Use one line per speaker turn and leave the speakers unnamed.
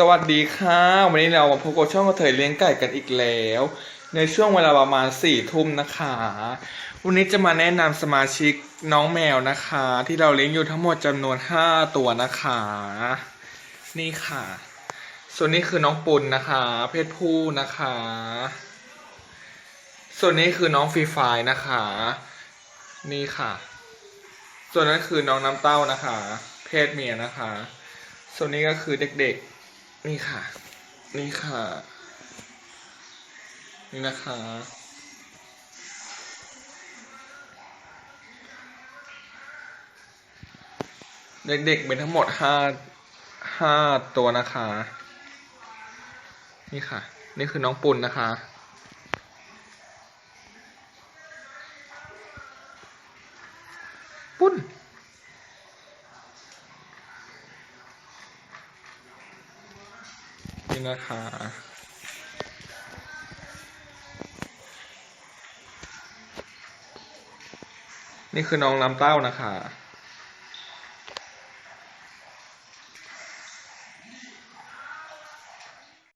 สวัสดีค่ะ วันนี้เรามาพบกับช่องกระเทยเลี้ยงไก่กันอีกแล้ว ในช่วงเวลาประมาณสี่ทุ่มนะคะ วันนี้จะมาแนะนำสมาชิกน้องแมวนะคะ ที่เราเลี้ยงอยู่ทั้งหมดจำนวนห้าตัวนะคะ นี่ค่ะ ส่วนนี้คือน้องปุณนะคะ เพศผู้นะคะ ส่วนนี้คือน้องฟรีไฟนะคะ นี่ค่ะ ส่วนนั้นคือน้องน้ำเต้านะคะ เพศเมียนะคะ ส่วนนี้ก็คือเด็กๆ นี่ค่ะ นี่ค่ะ นี่นะคะ เด็กๆเป็นทั้งหมดห้าห้าตัวนะคะ นี่ค่ะ นี่คือน้องปุณนะคะปุ้น นี่นะคะนี่คือน้องน้ำเต้านะคะ